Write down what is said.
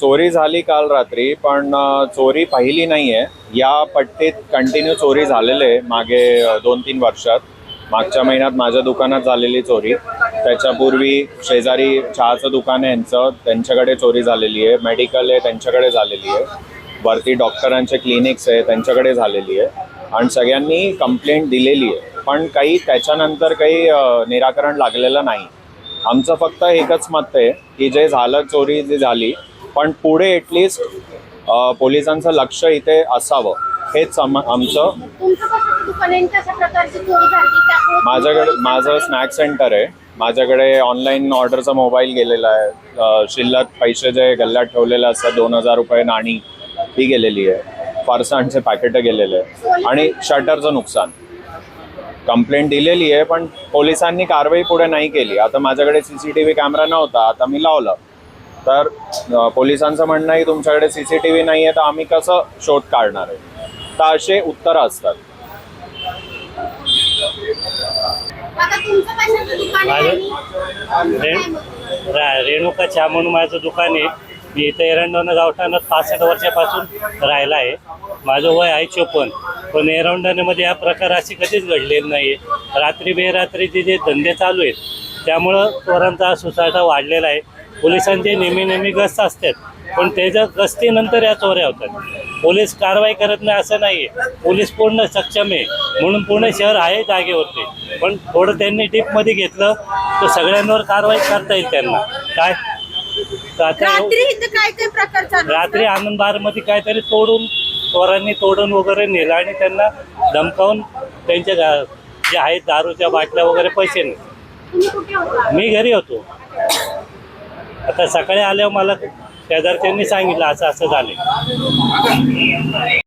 चोरी झाली काल रात्री पण चोरी पाहिली नाही आहे या पट्टीत कंटिन्यू चोरी झालेले आहे मागे दोन तीन वर्षात. मागच्या महिन्यात माझ्या दुकानात झालेली चोरी. त्याच्यापूर्वी शेजारी चहाचं दुकान आहे यांचं त्यांच्याकडे चोरी झालेली आहे. मेडिकल आहे त्यांच्याकडे झालेली आहे. वरती डॉक्टरांचे क्लिनिक्स आहे त्यांच्याकडे झालेली आहे. आणि सगळ्यांनी कंप्लेंट दिलेली आहे. पण काही त्याच्यानंतर काही निराकरण लागलेलं नाही. आमचं फक्त एकच मत आहे की जे झालं चोरी जी झाली पण पुढे एटलिस्ट पोलिसांचं लक्ष इथे असावं. हेच आमचं माझ्याकडे माझं स्नॅक सेंटर आहे. माझ्याकडे ऑनलाईन ऑर्डरचा मोबाईल गेलेला आहे. शिल्लक पैसे जे गल्ल्यात ठेवलेले असतात दोन हजार रुपये नाणी. ती गेलेली आहे. फरसाणचे पॅकेटं गेलेले आहे आणि शटरचं नुकसान. कंप्लेंट दिलेली आहे पण पोलिसांनी कारवाई पुढे नाही केली. आता माझ्याकडे C C T V camera नव्हता आता मी लावलं. तर पोलिसांचं म्हणणं आहे की तुमच्याकडे सी सी टी व्ही नाही आहे तर आम्ही कसं शोध काढणार आहे? तर असे उत्तरं असतात. रेणुका चहा म्हणून माझं दुकान आहे. मी इथं एरंडोना गावठाणात पासष्ट वर्षापासून राहिला आहे. माझं वय आहे चोपन्न. पण एरंडोनामध्ये हा प्रकार अशी कधीच घडलेला नाही आहे रात्री बेरात्रीचे जे धंदे चालू आहेत त्यामुळं चोरांचा हा सुसाटा वाढलेला आहे. पोलिसांचे नेहमी नेहमी गस्त असतात. पण त्याच्या गस्तीनंतर या चोऱ्या होतात. पोलीस कारवाई करत नाही असं नाही आहे पोलीस पूर्ण सक्षम आहे. म्हणून पूर्ण शहर आहे जागेवरती. पण थोडं त्यांनी टीपमध्ये घेतलं तर सगळ्यांवर कारवाई करता येईल त्यांना. काय? तर आता रात्री इथे काय काय प्रकार चालू रात्री आनंद बारमध्ये काहीतरी तोडून चोरांनी तोडून वगैरे नेलं आणि त्यांना धमकावून त्यांच्या जे आहेत दारूच्या बाटल्या वगैरे पैसे नाही तुम्ही कुठे होता? मी घरी होतो. आता सकाळी आल्यावर मला शेजारच्यांनी सांगितलं असं असं झालं